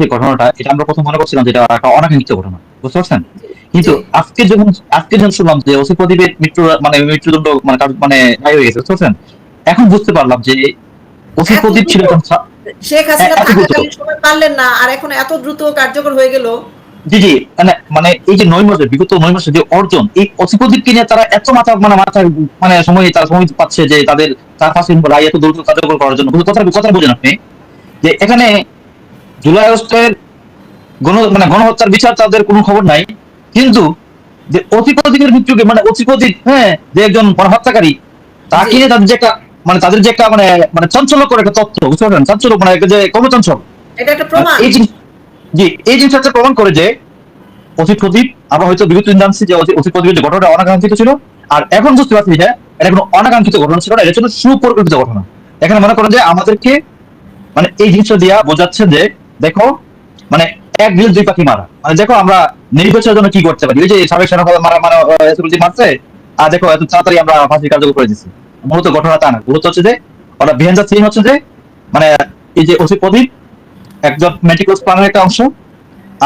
যে ঘটনাটা এটা আমরা প্রথম মনে করছিলাম যে এটা একটা অনাকাঙ্ক্ষিত ঘটনা বুঝতে পারছেন? কিন্তু আজকে যখন আজকে যখন শুনলাম যে ওসি প্রদীপের মৃত্যু মানে মৃত্যুদণ্ড মানে মানে রায় হয়ে গেছে বুঝতে পারছেন? এখন বুঝতে পারলাম যে ওসি প্রদীপ ছিল শেখ হাসিনা থাকাকালীন সময় পারলেন না আর এখন এত দ্রুত কার্যকর হয়ে গেল। জি জি মানে মানে এই যে নয় মাসের বিগত নয় মাসের যে অর্জন এই ওসি প্রদীপকে নিয়ে তারা এত মাথা মানে মাথা মানে সময় তারা সময় পাচ্ছে যে তাদের তার রায় এত দ্রুত কার্যকর করার জন্য কথা কথা বোঝেন আপনি যে এখানে জুলাই আগস্টের গণ মানে গণহত্যার বিচার তাদের কোনো খবর নাই। কিন্তু যে অতিপ্রদীপের মৃত্যুকে মানে অতিপ্রদীপ হ্যাঁ যে একজন গণহত্যাকারী তাকে তাদের যে একটা মানে তাদের যে একটা মানে মানে চঞ্চলকর একটা তথ্য বুঝতে পারছেন চাঞ্চল্য মানে একটা যে কম চঞ্চল এটা একটা প্রমাণ। এই জিনিস জি এই জিনিসটা প্রমাণ করে যে অতীত প্রদীপ আমরা হয়তো বিগত দিন জানছি যে অতীত প্রদীপের যে ঘটনাটা অনাকাঙ্ক্ষিত ছিল। আর এখন বুঝতে পারছি যে এটা কোনো অনাকাঙ্ক্ষিত ঘটনা ছিল না এটা ছিল সুপরিকল্পিত ঘটনা। এখানে মনে করেন যে আমাদেরকে মানে এই জিনিসটা দিয়া বোঝাচ্ছে যে দেখো মানে এক বিল দুই পাখি মারা। মানে দেখো আমরা নির্বাচনের জন্য কি করতে পারি? ওই যে সাবেক সেনা মারা মারা এসএলজি মারছে, আর দেখো এত তাড়াতাড়ি আমরা ফাঁসি কার্যকর করে দিচ্ছি মূলত ঘটনা তা না। মূলত হচ্ছে যে, ওরা বিহান যাচ্ছে হচ্ছে যে মানে এই যে ওসি প্রদীপ, একজন মেডিকেল প্ল্যানের একটা অংশ,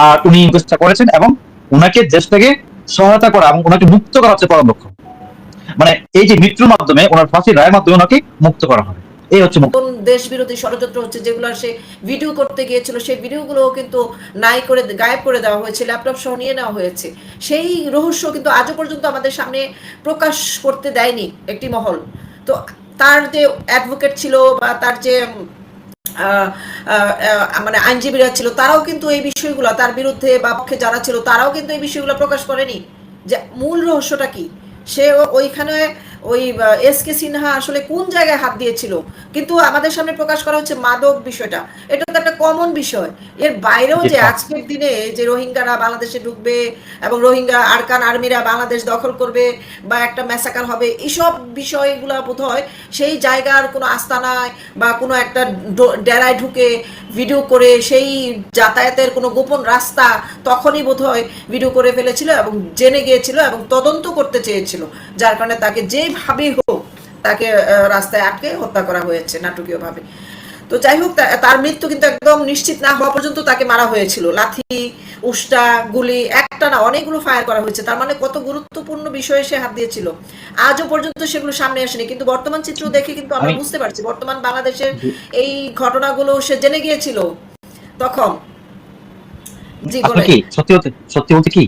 আর উনি চেষ্টা করেছেন এবং উনাকে দেশ থেকে সহায়তা করা এবং ওনাকে মুক্ত করা হচ্ছে পরম লক্ষ্য। মানে এই যে মৃত্যুর মাধ্যমে, ওনার ফাঁসির রায়ের মাধ্যমে ওনাকে মুক্ত করা হবে। এই হচ্ছে কোন দেশ বিরোধী ষড়যন্ত্র হচ্ছে যেগুলো সে ভিডিও করতে গিয়েছিল, সেই ভিডিওগুলো কিন্তু নাই করে, গায়েব করে দেওয়া হয়েছে ল্যাপটপ সহ নিয়ে নেওয়া হয়েছে। সেই রহস্য কিন্তু আজও পর্যন্ত আমাদের সামনে প্রকাশ করতে দেয়নি একটি মহল। তো তার যে অ্যাডভোকেট ছিল বা তার যে মানে আইনজীবীরা ছিল, তারাও কিন্তু এই বিষয়গুলো, তার বিরুদ্ধে বা পক্ষে যারা ছিল, তারাও কিন্তু এই বিষয়গুলো প্রকাশ করেনি। যে মূল রহস্যটা কি? সে ওইখানে ওই এস কে সিনহা আসলে কোন জায়গায় হাত দিয়েছিল? কিন্তু আমাদের সামনে প্রকাশ করা হচ্ছে মাদক বিষয়টা। এটা তো একটা কমন বিষয়। এর বাইরেও যে। আজকের দিনে যে রোহিঙ্গারা বাংলাদেশে ঢুকবে এবং রোহিঙ্গা আরকান আর্মিরা বাংলাদেশ দখল করবে বা একটা ম্যাসাকার হবে এইসব বিষয়গুলো বোধ হয় সেই জায়গার কোনো আস্তানায় বা কোনো একটা ডেরায় ঢুকে ভিডিও করে সেই যাতায়াতের কোনো গোপন রাস্তা তখনই বোধ হয় ভিডিও করে ফেলেছিল এবং জেনে গিয়েছিল এবং তদন্ত করতে চেয়েছিল। যার কারণে তাকে যেভাবেই হোক তাকে রাস্তায় আটকে হত্যা করা হয়েছে নাটকীয়ভাবে। তো যাই হোক তার মৃত্যু কিন্তু একদম নিশ্চিত না হওয়া পর্যন্ত তাকে মারা হয়েছিল। লাথি উষ্টা গুলি একটা না অনেকগুলো ফায়ার করা হয়েছে। তার মানে কত গুরুত্বপূর্ণ বিষয়ে সে হাত দিয়েছিল। আজও পর্যন্ত সেগুলো সামনে আসেনি। কিন্তু বর্তমান চিত্র দেখে কিন্তু আমরা বুঝতে পারছি বর্তমান বাংলাদেশের এই ঘটনাগুলো সে জেনে গিয়েছিল তখন। জি কি সত্যি হতে সত্যি বলতে কি?